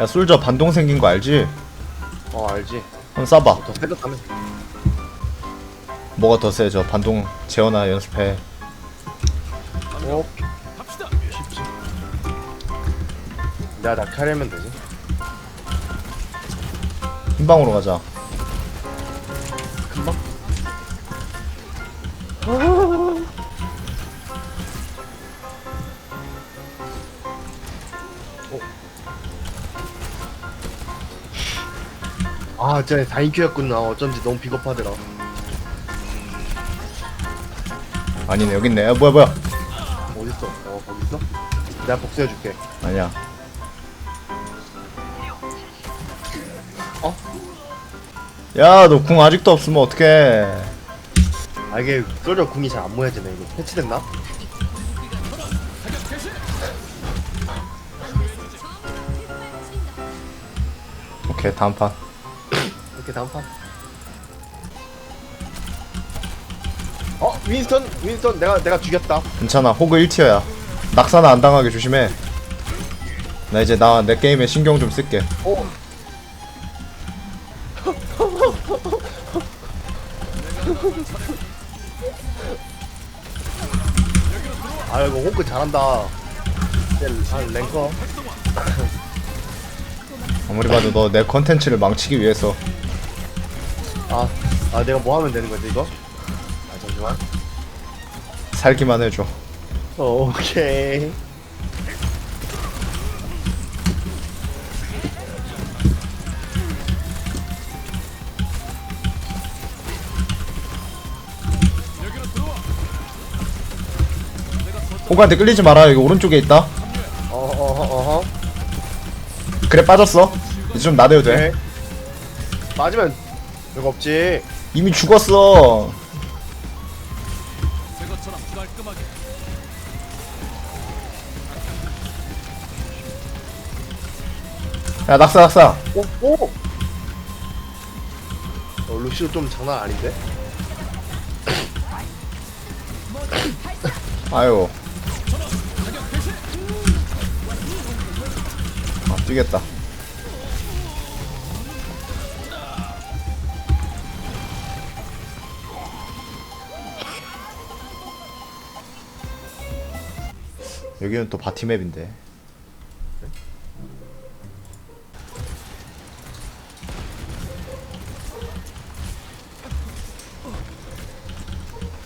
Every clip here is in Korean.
야 솔저 반동 생긴 거 알지? 어 알지. 한번 쏴봐. 더 세졌다면 뭐가 더 세 저 반동 재현아 연습해. 어? 쉽지 내가 낙하려면 되지. 흰방으로 가자. 금방 아, 진짜 4인큐였구나. 어쩐지 너무 비겁하더라. 아니네 여기 있네 야 뭐야 뭐야 어딨어? 어, 거기 있어? 내가 복수해줄게. 아니야 어? 야 너 궁 아직도 없으면 어떡해 아, 이게 쏠려 궁이 잘 안 모여지네. 이거 패치됐나? 오케이 다음 판 이렇게 다음 판. 어, 윈스턴, 윈스턴, 내가 내가 죽였다. 괜찮아 호그 1티어야 낙사나 안 당하게 조심해 나 이제 나 내 게임에 신경 좀 쓸게 어. 아 이거 호크 잘한다. 쟤, 아 랭커. 아무리 봐도 너 내 컨텐츠를 망치기 위해서 아, 아 내가 뭐 하면 되는 거지 이거? 아 잠시만. 살기만 해줘 오케이. 호그한테 끌리지 마라 여기 오른쪽에 있다 어허 어허. 그래 빠졌어 이제 좀 나대도 돼 네. 맞으면 별거 없지. 이미 죽었어 야 낙사 낙사 오 오. 어, 루시오 좀 장난 아닌데? 아유 아 뛰겠다 여기는 또 바티맵인데.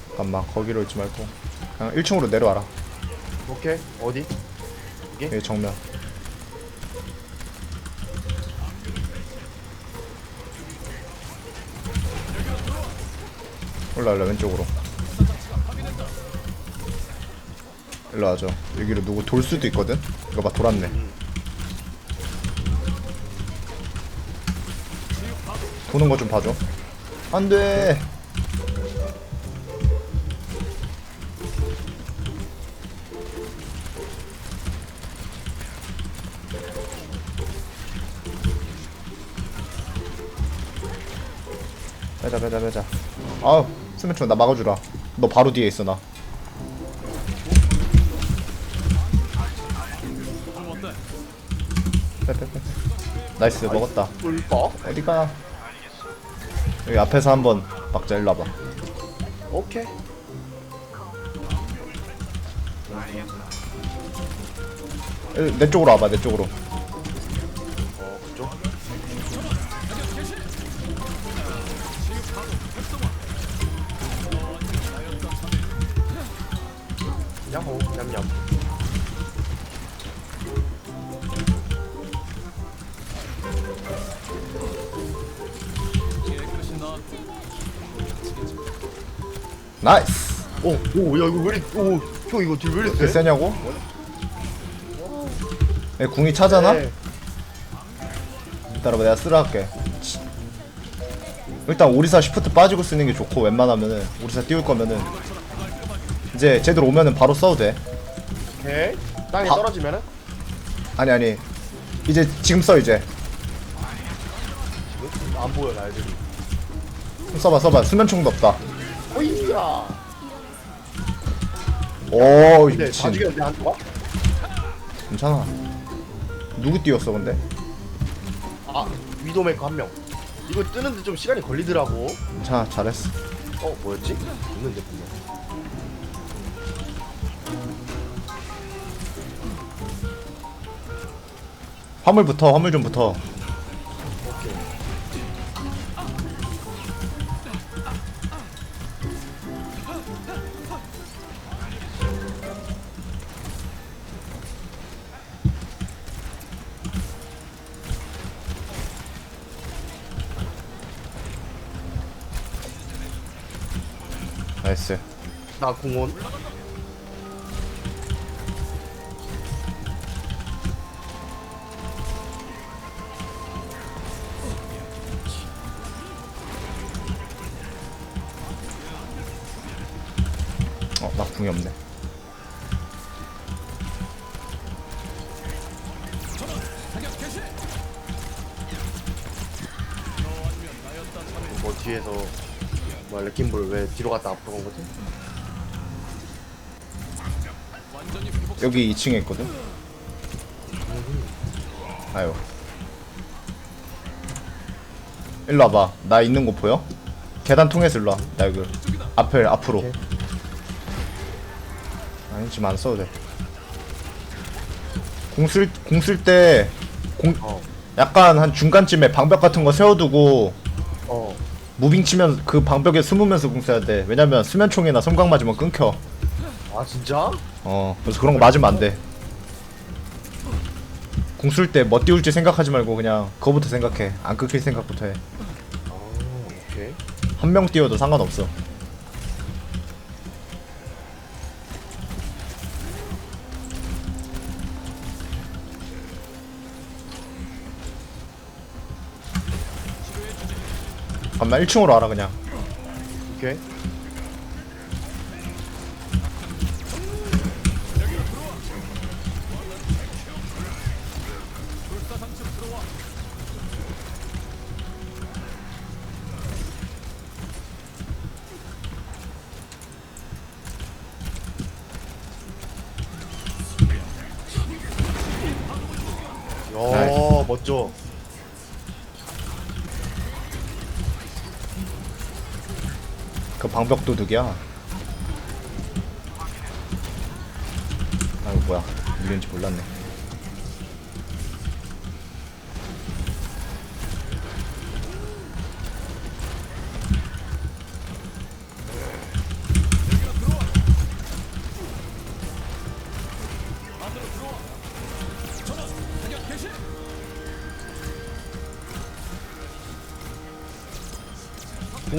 잠깐만 거기로 있지 말고. 그냥 1층으로 내려와라. 오케이. 어디? 여기 정면. 올라 올라 왼쪽으로 일로 와줘. 여기로 누구 돌 수도 있거든? 이거 봐 돌았네. 도는 거 좀 봐줘. 안돼! 빼자 빼자 빼자. 아우 스매트 나 막아주라. 너 바로 뒤에 있어 나 빼빼빼 나이스 먹었다. 꿀꺽 어디가? 여기 앞에서 한번. 막자 일로 와봐. 오케이. 일- 내 쪽으로 와봐 내 쪽으로. 어 그쪽? 야호 냠냠 나이스. 오 오 야 이거 왜 이리 오형 이거 딜왜 왜 세? 세냐고? 얘 궁이 차잖아? 네. 기다려봐 내가 쓰라 할게. 일단 오리사 시프트 빠지고 쓰는 게 좋고 웬만하면은 오리사 띄울 거면은. 이제 쟤들 오면은 바로 써도 돼. 오케이. 땅에 바- 떨어지면은? 아니 아니. 이제 지금 써 이제. 안 보여 나 애들이. 써봐 써봐. 수면총도 없다 오이야 오 근데 다 미친 죽였는데 한 조각? 괜찮아 누구 띄웠어 근데? 아 위도메이커 한 명. 이거 뜨는데 좀 시간이 걸리더라고. 자 잘했어 어 뭐였지? 있는데 분명. 화물부터 화물 좀 붙어 나이스 나 공원. 어 나 궁이 없네 뭐 뒤에서 뭐야 레킹볼 왜 뒤로 갔다 앞으로 간 거지? 여기 2층에 있거든 아유 일로 와봐 나 있는 곳 보여? 계단 통해서 일로 와 나 여기 앞을 앞으로 오케이. 아니 지금 안 써도 돼 공쓸 공쓸 때 공 어. 약간 한 중간쯤에 방벽 같은 거 세워두고 어. 무빙 치면 그 방벽에 숨으면서 공 써야 돼. 왜냐면 수면총이나 섬광 맞으면 끊겨. 아 진짜? 어 그래서 그런 거 맞으면 안돼. 공쓸때 뭐 띄울지 생각하지 말고 그냥 그거부터 생각해. 안 끊길 생각부터 해. 아 오케이. 한 명 띄워도 상관없어 잠깐만 1층으로 와라 그냥 오케이. 야 나이스. 멋져. 그 방벽 도둑이야. 아이고 뭐야. 밀린지 몰랐네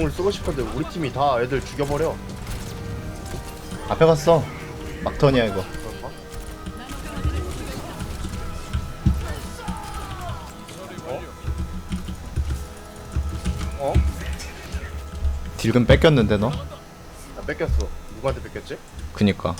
공을 쓰고 싶은데 우리 팀이 다 애들 죽여버려. 앞에 갔어 막턴이야 이거 그런가? 어? 어? 딜금 뺏겼는데 너? 나 뺏겼어. 누구한테 뺏겼지? 그니까